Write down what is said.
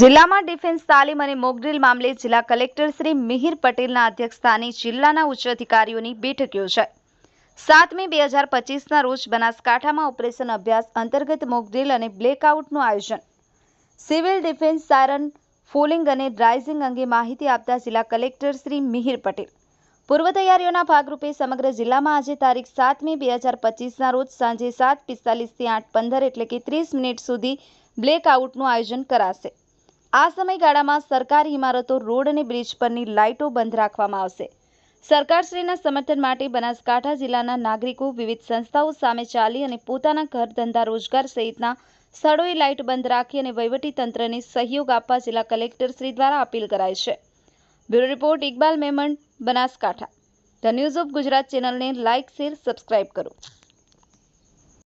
જિલ્લામાં ડિફેન્સ તાલીમ અને મોકડ્રીલ મામલે જિલ્લા કલેક્ટર શ્રી મિહિર પટેલના અધ્યક્ષસ્થાને જિલ્લાના ઉચ્ચ અધિકારીઓની બેઠક યોજાઈ. સાત મે બે હજાર પચીસના રોજ બનાસકાંઠામાં ઓપરેશન અભ્યાસ અંતર્ગત મોકડ્રીલ અને બ્લેકઆઉટનું આયોજન. સિવિલ ડિફેન્સ સાયરન, ફોલિંગ અને ડ્રાઇઝિંગ અંગે માહિતી આપતા જિલ્લા કલેક્ટર શ્રી મિહિર પટેલ. પૂર્વ તૈયારીઓના ભાગરૂપે સમગ્ર જિલ્લામાં આજે તારીખ સાત મે બે હજાર પચીસના રોજ સાંજે સાત પિસ્તાલીસથી આઠ પંદર એટલે કે ત્રીસ મિનિટ સુધી બ્લેકઆઉટનું આયોજન કરાશે. આ સમયગાળામાં સરકારી ઇમારતો, રોડ અને બ્રિજ પરની લાઇટો બંધ રાખવામાં આવશે. સરકારશ્રીના સમર્થન માટે બનાસકાંઠા જિલ્લાના નાગરિકો, વિવિધ સંસ્થાઓ સામે ચાલી અને પોતાના ઘર ધંધા રોજગાર સહિતના સ્થળોએ લાઇટ બંધ રાખી અને વહીવટી તંત્રને સહયોગ આપવા જિલ્લા કલેક્ટર શ્રી દ્વારા અપીલ કરાઈ છે. Bureau report, Iqbal Memon, Banaskantha. The news of Gujarat ચેનલને લાઇક, શેર, સબસ્ક્રાઇબ કરો.